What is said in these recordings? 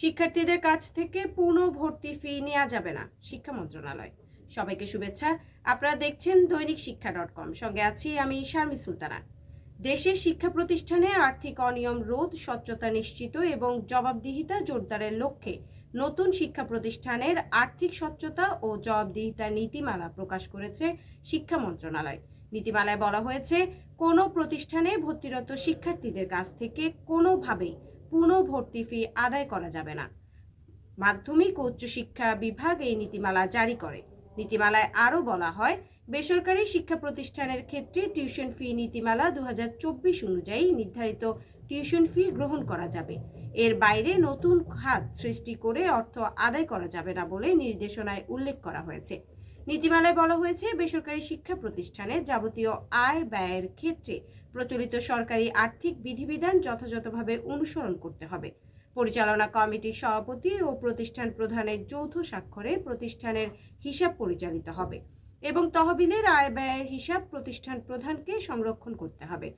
শিক্ষার্থীদের কাছ থেকে পূর্ণ ভর্তি ফি নেওয়া যাবে না, শিক্ষা মন্ত্রণালয়। সবাইকে শুভেচ্ছা। আপনারা দেখছেন দৈনিক শিক্ষা ডট কম। সঙ্গে আছি আমি শারমি সুলতানা। দেশের শিক্ষা প্রতিষ্ঠানে আর্থিক অনিয়ম, রোধ, স্বচ্ছতা নিশ্চিত এবং জবাবদিহিতা জোরদারের লক্ষ্যে নতুন শিক্ষা প্রতিষ্ঠানের আর্থিক স্বচ্ছতা ও জবাবদিহিতা নীতিমালা প্রকাশ করেছে শিক্ষা মন্ত্রণালয়। নীতিমালায় বলা হয়েছে, কোনো প্রতিষ্ঠানে ভর্তিরত শিক্ষার্থীদের কাছ থেকে কোনোভাবেই পুনঃ ভর্তি ফি আদায় করা যাবে না। মাধ্যমিক ও উচ্চশিক্ষা বিভাগ এই নীতিমালা জারি করে। নীতিমালায় আরও বলা হয়, বেসরকারি শিক্ষা প্রতিষ্ঠানের ক্ষেত্রে টিউশন ফি নীতিমালা দু হাজার চব্বিশ অনুযায়ী নির্ধারিত টিউশন ফি গ্রহণ করা যাবে। এর বাইরে নতুন খাত সৃষ্টি করে অর্থ আদায় করা যাবে না বলে নির্দেশনায় উল্লেখ করা হয়েছে। নীতিমালায় বলা হয়েছে, বেসরকারি শিক্ষা প্রতিষ্ঠানে যাবতীয় আয় ব্যয়ের ক্ষেত্রে প্রচলিত সরকারি আর্থিক বিধিবিধান যথাযথভাবে অনুসরণ করতে হবে। পরিচালনা কমিটির সভাপতি ও প্রতিষ্ঠান প্রধানের যৌথ স্বাক্ষরে প্রতিষ্ঠানের হিসাব পরিচালিত হবে এবং তহবিলের আয় ব্যয়ের হিসাব প্রতিষ্ঠান প্রধানকে সংরক্ষণ করতে হবে।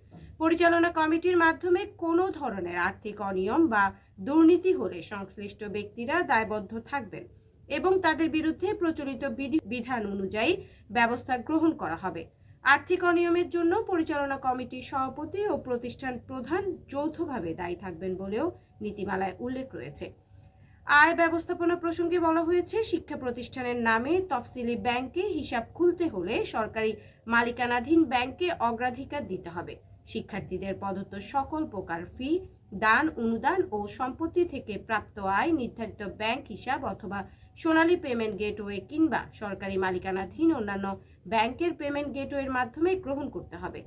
পরিচালনা কমিটির মাধ্যমে কোনো ধরনের আর্থিক অনিয়ম বা দুর্নীতি হলে সংশ্লিষ্ট ব্যক্তিরা দায়বদ্ধ থাকবেন। এবং তাদের বিরুদ্ধে প্রচলিত বিধি বিধান অনুযায়ী ব্যবস্থা গ্রহণ করা হবে। আর্থিক অনিয়মের জন্য পরিচালনা কমিটির সভাপতি ও প্রতিষ্ঠান প্রধান যৌথভাবে দায়ী থাকবেন বলেও নীতিমালায় উল্লেখ রয়েছে। আয় ব্যবস্থাপনা প্রসঙ্গে বলা হয়েছে, শিক্ষা প্রতিষ্ঠানের নামে তফসিলি ব্যাংকে হিসাব খুলতে হলে সরকারি মালিকানাধীন ব্যাংকে অগ্রাধিকার দিতে হবে। শিক্ষার্থীদের প্রদত্ত সকল প্রকার ফি দান, অনুদান ও সম্পত্তি থেকে প্রাপ্ত আয় নির্ধারিত ব্যাংক হিসাব অথবা সোনালী পেমেন্ট গেটওয়ে কিংবা সরকারি মালিকানাধীন অন্যান্য ব্যাংকের পেমেন্ট গেটওয়ের মাধ্যমে গ্রহণ করতে হবে।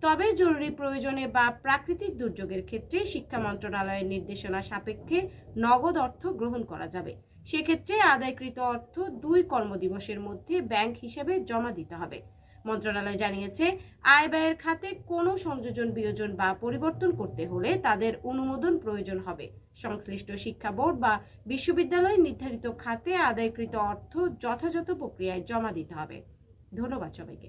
তবে জরুরি প্রয়োজনে বা প্রাকৃতিক দুর্যোগের ক্ষেত্রে শিক্ষা মন্ত্রণালয়ের নির্দেশনা সাপেক্ষে নগদ অর্থ গ্রহণ করা যাবে। সেক্ষেত্রে আদায়কৃত অর্থ দুই কর্মদিবসের মধ্যে ব্যাংক হিসেবে জমা দিতে হবে। মন্ত্রণালয় জানিয়েছে, আয় ব্যয়ের খাতে কোনো সংযোজন, বিয়োজন বা পরিবর্তন করতে হলে তাদের অনুমোদন প্রয়োজন হবে। সংশ্লিষ্ট শিক্ষা বোর্ড বা বিশ্ববিদ্যালয় নির্ধারিত খাতে আদায়কৃত অর্থ যথাযথ প্রক্রিয়ায় জমা দিতে হবে। ধন্যবাদ সবাইকে।